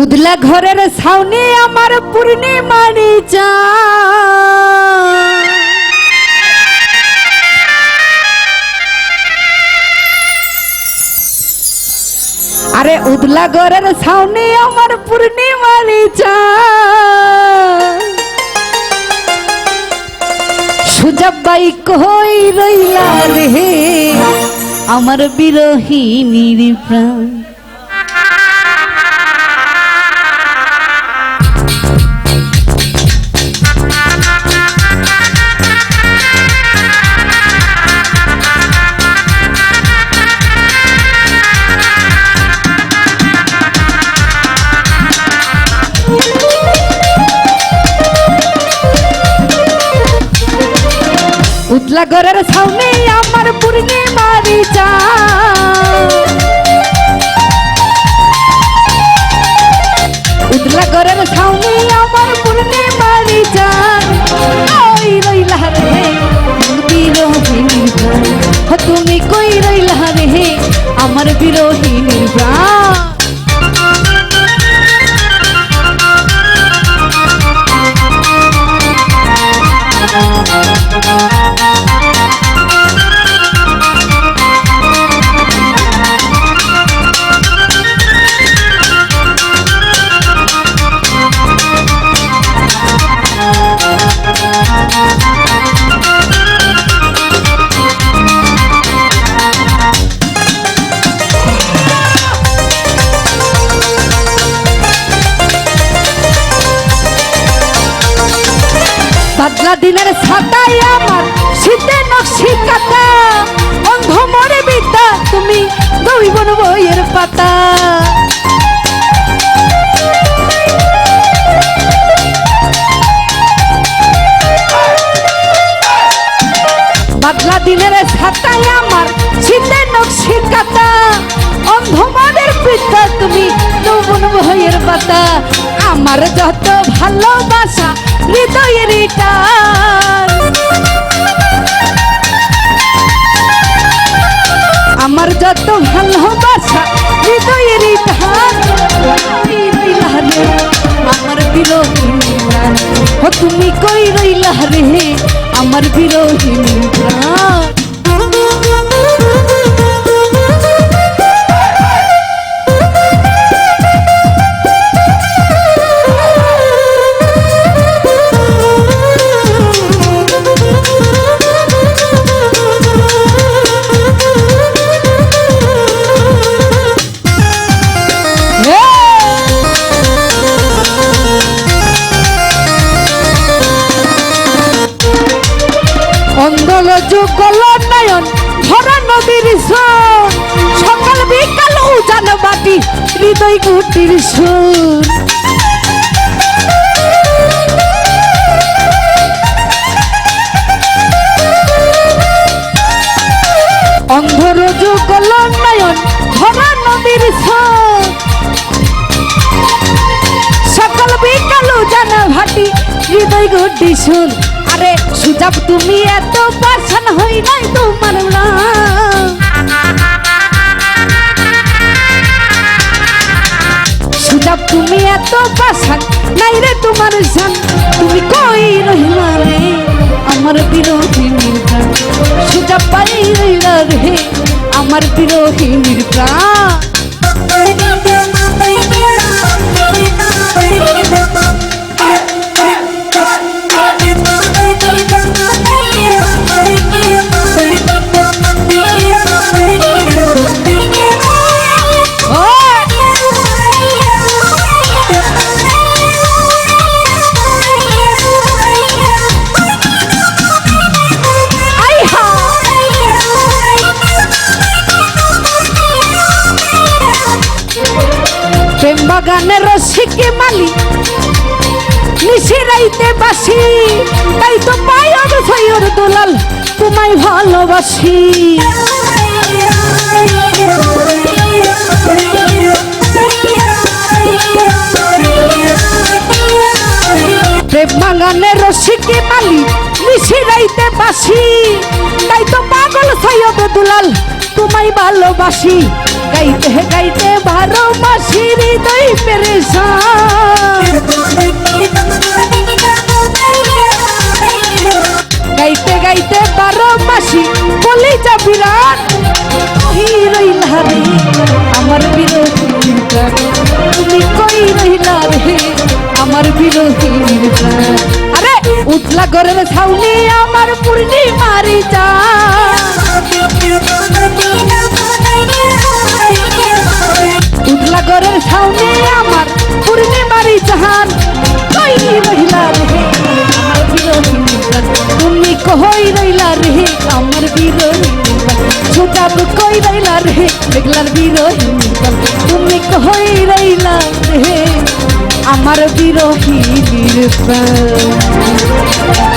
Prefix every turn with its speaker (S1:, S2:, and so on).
S1: উতলা ঘরের ছাউনি আমার পূর্ণিমারি চা। আরে উদলা ঘরের ছাউনি আমার পূর্ণিমারি চা। সুজাবাই কই রইলা রে আমার বিরোহিনীর প্রাণ। উতলা ঘরের সামনে আমার পূর্ণিমারি চা উতলা ঘরের সামনে আমার পূর্ণিমারি চা ওই রইলা রে ও তুমি কই রইলা রে আমার বিরোহিনীর প্রাণ। বাদলা দিনের ছাতায় আমার শীতে নকশি কাটা অন্ধ মরে বিদ্যা, তুমি দৈবন বইয়ের পাতা। বাদলা দিনের ছাতায় আমার শীতে নকশি কাটা অন্ধ মনের বিদ্যা, তুমি দৈবন বইয়ের পাতা। আমার যত ভালোবাসা হৃদয়ের টান আমার যত ভালোবাসা হৃদয়ের টান আমার বিরোহিনী ও তুমি কই রইলা রে, আমার বিরোহিনী হৃদয় গুটির সুর। অন্ধর যুগল নয়ন ভরা নদীর সুর। সকাল বিকাল জানা ভাটি হৃদয় গুটি শুন আরে সুজাব, তুমি এত পাশান হই নাই তোমার না তুমি এত পাশান নাই রে তোমার জান। তুমি কই রহিলা রে? আমার বিরোধী প্রাণ সুজা পাই রইলা রে। আমার বিরোধী প্রাণ বাগানের রসিকে মালি। নিশিরাইতে বাসি, তাই তো পায়র ভয়র দোলাল, তোমায় ভালোবাসি। প্রেম বাগানের রসিকে মালি নিশিরাইতে বাসি। তাই তো পাগল সৈয়দ দুলাল, তোমায় ভালোবাসি। গাইতে গাইতে বারো হৃদয় পেরেশান গাইতে গাইতে বারো মাসি বলি যা বিরাট কই রইলা রে আমার প্রাণ তুমি কই রইলা রে আমার বিরোধীর আরে উঠলা ঘরের ছাউনি মেঘলার বিরোহী প্রাণ তুমি কই রইলা রে? আমার বিরোহী প্রাণ।